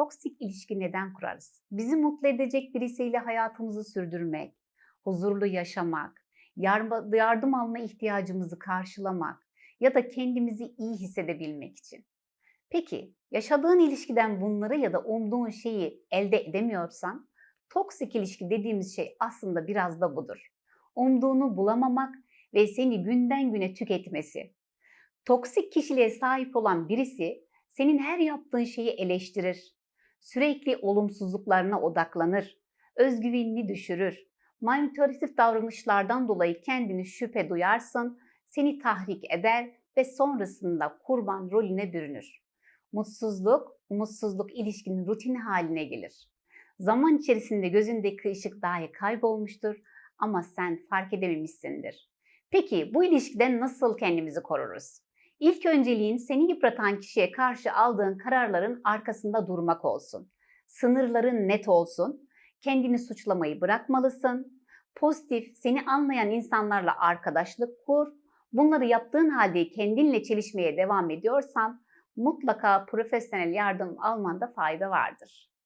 toksik ilişki neden kurarız? Bizi mutlu edecek birisiyle hayatımızı sürdürmek, huzurlu yaşamak, yardım alma ihtiyacımızı karşılamak ya da kendimizi iyi hissedebilmek için. Peki yaşadığın ilişkiden bunları ya da umduğun şeyi elde edemiyorsan toksik ilişki dediğimiz şey aslında biraz da budur. Umduğunu bulamamak ve seni günden güne tüketmesi. Toksik kişiliğe sahip olan birisi senin her yaptığın şeyi eleştirir. Sürekli olumsuzluklarına odaklanır. Özgüvenini düşürür. Manipülatif davranışlardan dolayı kendini şüphe duyarsın, seni tahrik eder ve sonrasında kurban rolüne bürünür. Mutsuzluk, umutsuzluk ilişkinin rutin haline gelir. Zaman içerisinde gözündeki ışık dahi kaybolmuştur ama sen fark edememişsindir. Peki bu ilişkiden nasıl kendimizi koruruz? İlk önceliğin seni yıpratan kişiye karşı aldığın kararların arkasında durmak olsun. Sınırların net olsun. Kendini suçlamayı bırakmalısın. Pozitif, seni anlayan insanlarla arkadaşlık kur. Bunları yaptığın halde kendinle çelişmeye devam ediyorsan mutlaka profesyonel yardım almanda fayda vardır.